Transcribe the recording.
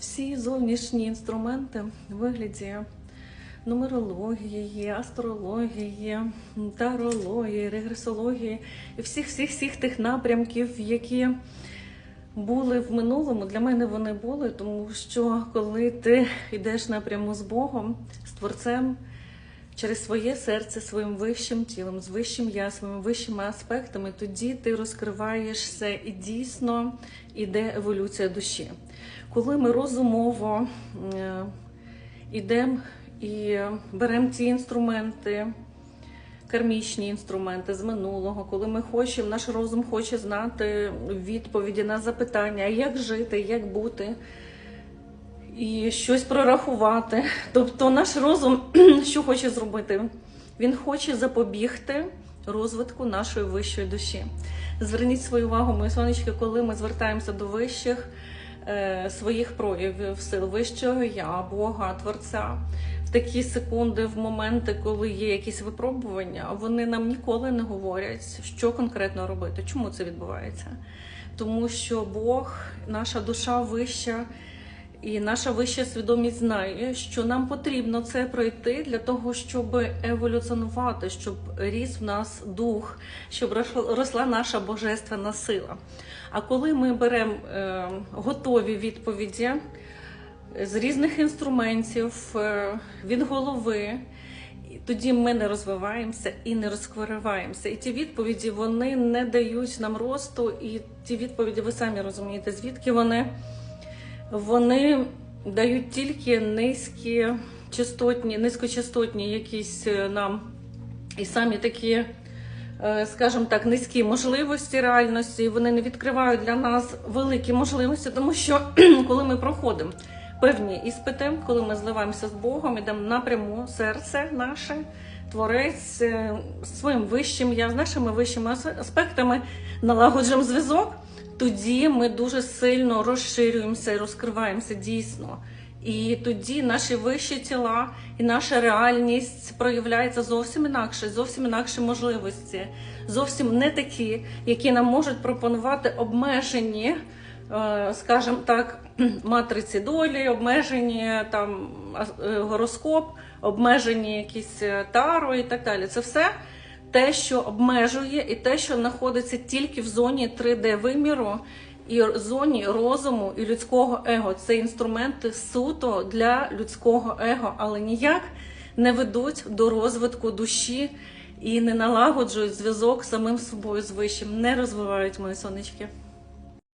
всі зовнішні інструменти в вигляді нумерології, астрології, тарології, регресології і всіх всіх всіх тих напрямків, які були в минулому. Для мене вони були, тому що коли ти йдеш напряму з Богом, з Творцем, через своє серце, своїм вищим тілом, з вищим я, своїми вищими аспектами, тоді ти розкриваєшся і дійсно йде еволюція душі. Коли ми розумово е, йдемо і беремо ці інструменти, кармічні інструменти з минулого, коли ми хочемо, наш розум хоче знати відповіді на запитання, як жити, як бути. І щось прорахувати. Тобто наш розум що хоче зробити? Він хоче запобігти розвитку нашої вищої душі. Зверніть свою увагу, мої сонечки, коли ми звертаємося до вищих е, своїх проявів, сил вищого я, Бога, Творця. В такі секунди, в моменти, коли є якісь випробування, вони нам ніколи не говорять, що конкретно робити. Чому це відбувається? Тому що Бог, наша душа вища. І наша вища свідомість знає, що нам потрібно це пройти для того, щоб еволюціонувати, щоб ріс в нас дух, щоб росла наша божественна сила. А коли ми беремо е, готові відповіді з різних інструментів, е, від голови, тоді ми не розвиваємося і не розкриваємося. І ті відповіді вони не дають нам росту, і ті відповіді, ви самі розумієте, звідки вони вони дають тільки низькі частотні, низькочастотні якісь е, нам і самі такі, е, скажімо так, низькі можливості реальності. Вони не відкривають для нас великі можливості, тому що коли ми проходимо певні іспити, коли ми зливаємося з Богом, ідемо напряму серце наше. Творець е, своїм вищим я з нашими вищими аспектами налагоджуємо зв'язок тоді ми дуже сильно розширюємося і розкриваємося дійсно. І тоді наші вищі тіла і наша реальність проявляється зовсім інакше, зовсім інакші можливості, зовсім не такі, які нам можуть пропонувати обмежені, е, скажімо так, матриці долі, обмежені там е, гороскоп, обмежені якісь е, таро і так далі. Це все те, що обмежує, і те, що знаходиться тільки в зоні 3D виміру і зоні розуму і людського его. Це інструменти суто для людського его, але ніяк не ведуть до розвитку душі і не налагоджують зв'язок з самим собою з вищим, не розвивають мої сонечки.